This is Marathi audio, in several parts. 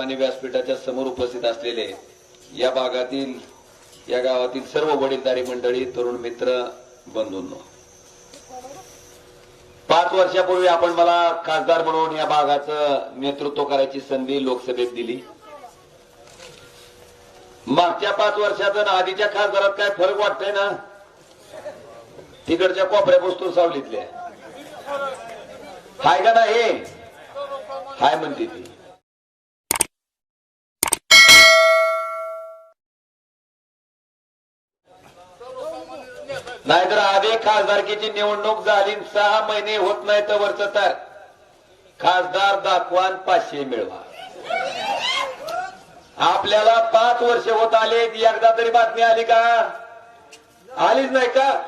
आणि व्यासपीठाच्या समोर उपस्थित असलेले या भागातील या गावातील सर्व वडीलधारी मंडळी तरुण मित्र बंधूंनो. पाच वर्षापूर्वी आपण मला खासदार म्हणून या भागाचं नेतृत्व करायची संधी लोकसभेत दिली. मागच्या पाच वर्षात आधीच्या खासदारात काय फरक वाटतंय ना? तिकडच्या कोपऱ्या वस्तू सावलीतल्या. हाय का नाही? हाय म्हणते ती. नाहीतर आधी खासदारकीची निवडणूक झाली सहा महिने होत नाही तर वरच तर. खासदार दाखवान पाचशे मिळवा. आपल्याला पाच वर्ष होत आले एकदा तरी बातमी आली का? आलीच नाही का?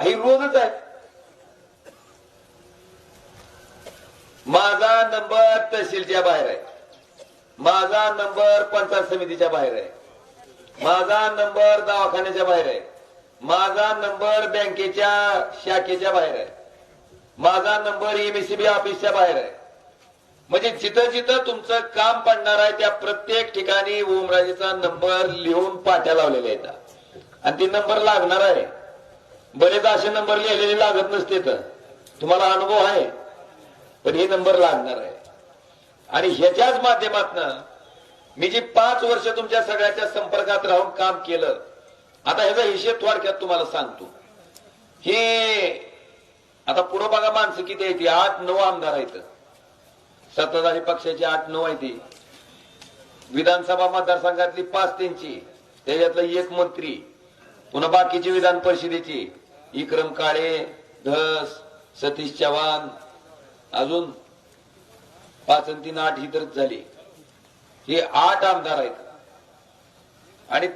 ही रोजच आहे. माझा नंबर तहसीलच्या बाहेर आहे. माझा नंबर पंचायत समितीच्या बाहेर आहे. माझा नंबर दवाखान्याच्या बाहेर आहे. माझा नंबर बँकेच्या शाखेच्या बाहेर आहे. माझा नंबर एमएसीबी ऑफिसच्या बाहेर आहे. म्हणजे जिथं जिथं तुमचं काम पडणार आहे त्या प्रत्येक ठिकाणी ओमराजेचा नंबर लिहून पाट्या लावलेल्या आहेत. आणि ती नंबर लागणार आहे. बरेच असे नंबर लिहिलेले लागत नसते तर. तुम्हाला अनुभव आहे. पण हे नंबर लागणार आहे. आणि ह्याच्याच माध्यमातनं मी जी पाच वर्ष तुमच्या सगळ्याच्या संपर्कात राहून काम केलं आता ह्याचा हिशेब थोडक्यात तुम्हाला सांगतो. हे आता पुढं बघा माणसं किती आहे ती आठ नऊ आमदार आहेत. सत्ताधारी पक्षाची आठ नऊ आहे ती विधानसभा मतदारसंघातली पाच त्यांची. त्याच्यातला एक मंत्री. पुन्हा बाकीची विधान परिषदेची. विक्रम काळे धस सतीश चव्हाण. अजून पाच आणि तीन आठ ही तर झाली. हे आठ आमदार आहेत. आणि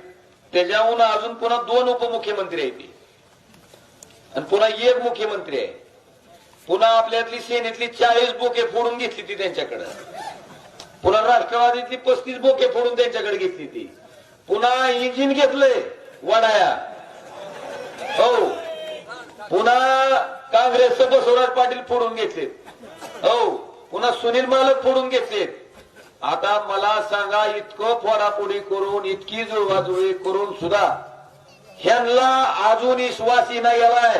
त्याच्याहून अजून पुन्हा दोन उपमुख्यमंत्री आहेत आणि पुन्हा एक मुख्यमंत्री आहे. पुन्हा आपल्यातली सेनेतली चाळीस बोके फोडून घेतली ती त्यांच्याकडे. पुन्हा राष्ट्रवादीतली पस्तीस बोके फोडून त्यांच्याकडे घेतली ती. पुन्हा इंजिन घेतलंय वडाया. हो. पुन्हा काँग्रेसचं बसवराज पाटील फोडून घेतलेत. हो. पुन्हा सुनील मालक फोडून घेतलेत. आता मला सांगा इतकं फोडाफोडी करून इतकी जुळवाजुळी करून सुद्धा ह्यांना अजून विश्वासी नाही आलाय.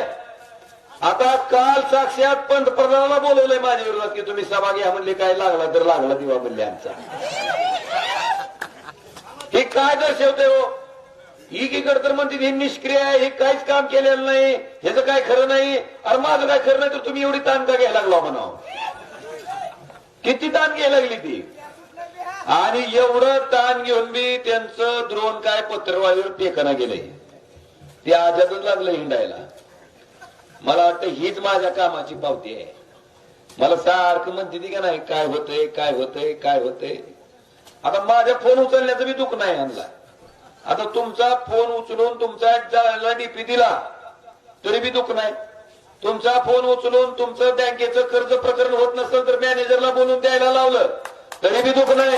आता काल साक्षात पंतप्रधानाला बोलवलंय माझ्या विरोधात की तुम्ही सभा घ्या म्हणले काय लागला तर लागला दिवा म्हणले आमचा. हे काय दर्शवते हो? एकीकडे तर म्हणते हे निष्क्रिय आहे हे काहीच काम केलेलं नाही ह्याचं काय खरं नाही? अरे माझं काय खरं नाही तर तुम्ही एवढी ताण का घ्यायला लागला म्हणा किती ताण घ्यायला लागली ती? आणि एवढं ताण घेऊन मी त्यांचं द्रोण काय पत्रवाळीवर टेकना गेलंय. ते आजातच लागलं हिंडायला. मला वाटतं हीच माझ्या कामाची पावती आहे. मला सारखं म्हणते ती का नाही काय होतंय काय होतंय काय होतंय. आता माझ्या फोन उचलण्याचं मी दुःख नाही आणला. आता तुमचा फोन उचलून तुमचा डीपी दिला तरी बी दुःख नाही. तुमचा फोन उचलून तुमचं बँकेचं कर्ज प्रकरण होत नसेल तर मॅनेजरला बोलून द्यायला लावलं. तरी बी दुःख नाही.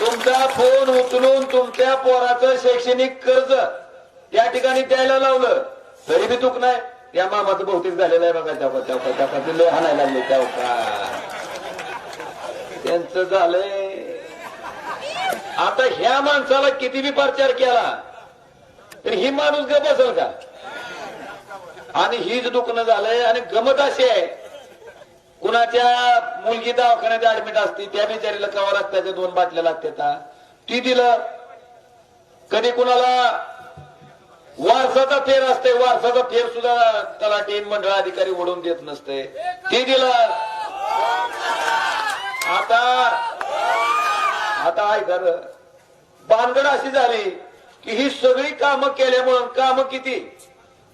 तुमचा फोन उचलून तुमच्या पोराचं शैक्षणिक कर्ज त्या ठिकाणी द्यायला लावलं तरी बी दुख नाही. त्या मामाचं बहुतेक झालेलं आहे बघा त्या त्या त्या त्या लय हाणायला लागले त्या त्यांचं झालंय. आता ह्या माणसाला किती बी प्रचार केला तर ही माणूस ग बसल का? आणि हीच दुखणं झालंय आणि गमत अशी आहे कुणाच्या मुलगी दवाखान्यात ऍडमिट असते त्या बिचारीला कवा लागतात दोन बाटल्या लागतात ती दिलं. कधी कुणाला वारसाचा फेर असते वारसाचा फेर सुद्धा तलाठी मंडळ अधिकारी ओढून देत नसते ती दिलं. आता आता आहे खरं भानगड अशी झाली की ही सगळी कामं केल्यामुळं कामं किती?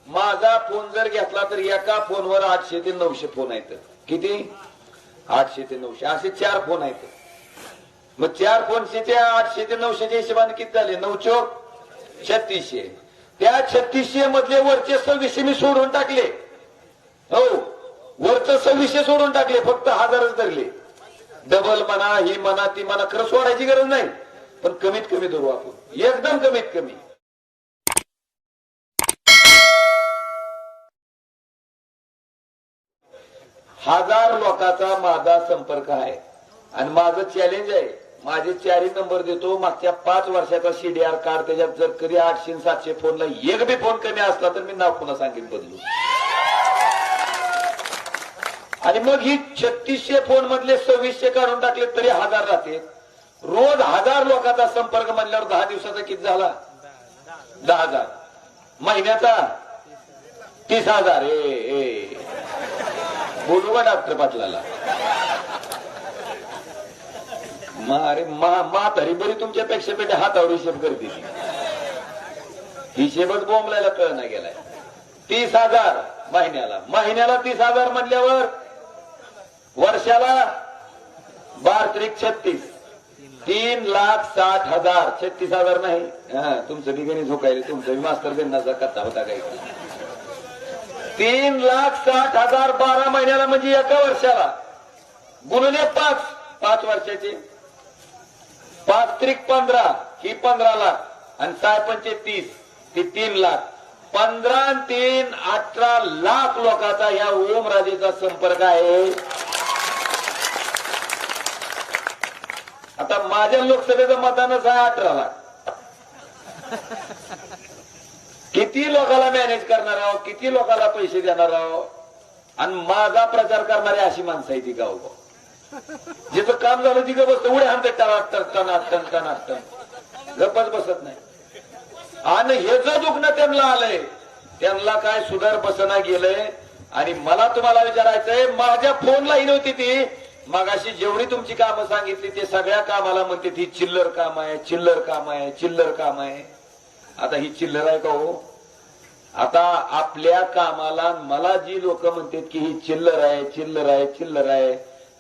माझा फोन जर घेतला तर एका फोनवर आठशे ते नऊशे फोन आहेत. किती? आठशे ते नऊशे. असे चार फोन आहेत. मग चार फोनशे ते आठशे ते नऊशेच्या हिशोबाने किती झाले? नऊ चौक हो? छत्तीसशे. त्या छत्तीसशे मधले वरचे सव्वीसशे मी सोडून टाकले. हो. वरच सव्वीसशे सोडून टाकले. फक्त हजारच धरले. डबल म्हणा ही म्हणा ती म्हणा खरं सोडायची गरज नाही. पण कमीत कमी धरू आपण. एकदम कमीत कमी. हजार लोकांचा माझा संपर्क आहे. आणि माझं चॅलेंज आहे. माझे चारही नंबर देतो. मागच्या पाच वर्षाचा सीडीआर कार्ड त्याच्यात जर कधी आठशे सातशे फोनला एक बी फोन कमी असला तर मी नाव पुन्हा सांगेन बदलू आणि मग ही छत्तीसशे फोन मधले सव्वीसशे काढून टाकले तरी हजार राहते. रोज हजार लोकांचा संपर्क म्हणल्यावर दहा दिवसाचा किती झाला? दहा हजार. महिन्याचा? तीस हजार. ए ए. बोलू का डॉक्टर पाटलाला. मा अरे मा मा तरी बरी तुमच्यापेक्षा पेटे हातावर हिशेब करते ती. हिशेबच बोंबलायला कळना गेलाय. तीस हजार महिन्याला. महिन्याला तीस हजार म्हणल्यावर वर्षाला बार त्रिक छत्तीस. तीन लाख साठ हजार. छत्तीस हजार नाही. हा तुमचं ठिकाणी झोकायला तुमचं मास्तर गणनाचा कथा होता काही. तीन लाख साठ हजार बारा महिन्याला म्हणजे एका वर्षाला. गुणले पाच. पाच वर्षाचे. पाच त्रिक पंधरा. ही पंधरा लाख. आणि साय पंचे तीस. ती तीन लाख. पंधरा आणि तीन अठरा लाख लोकांचा या ओमराजेचा संपर्क आहे. आता माझ्या लोकसभेचं मतदानच आहे अठरा लाख. किती लोकांना मॅनेज करणार आहोत किती लोकांना पैसे देणार आहोत आणि माझा प्रचार करणारी अशी माणसं आहे ती गाव. जिथं काम झालं ती गप बसतं. उड्या हाणते टनाटन टनाटन टनाटन गपच बसत नाही. आणि हे जो दुखणं त्यांना आलंय त्यांना काय सुधार बसना गेलंय? आणि मला तुम्हाला विचारायचंय माझ्या फोनलाही नव्हती ती. मगाशी जेवढी तुमची कामं सांगितली ते सगळ्या कामाला म्हणते ती चिल्लर काम आहे चिल्लर काम आहे चिल्लर काम आहे. आता ही चिल्लर आहे का हो? आता आपल्या कामाला मला जी लोक म्हणतात की ही चिल्लर आहे चिल्लर आहे चिल्लर आहे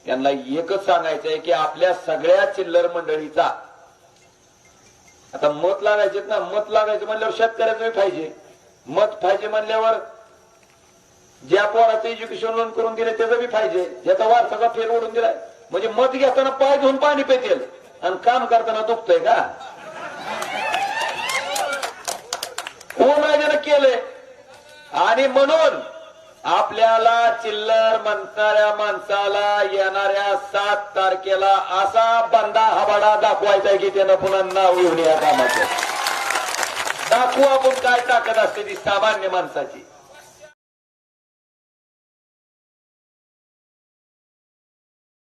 त्यांना एकच सांगायचं आहे की आपल्या सगळ्या चिल्लर मंडळीचा. आता मत लागायचे ना मत लागायचं म्हणल्यावर शेतकऱ्याचं पाहिजे. मत पाहिजे म्हणल्यावर ज्या पोराचं एज्युकेशन लोन करून दिले त्याचं बी पाहिजे. ज्याचा वारसाचा फेर ओढून दिलाय. म्हणजे मत घेताना पाय धुवून पाणी पेतेल. आणि काम करताना दुखतंय का? कोण केलंय? आणि म्हणून आपल्याला चिल्लर म्हणणाऱ्या माणसाला येणाऱ्या सात तारखेला असा बंदा हबाडा दाखवायचा आहे की त्यानं पुन्हा नाव येऊन या कामाचं. दाखवू आपण काय ताकद असते ती सामान्य माणसाची.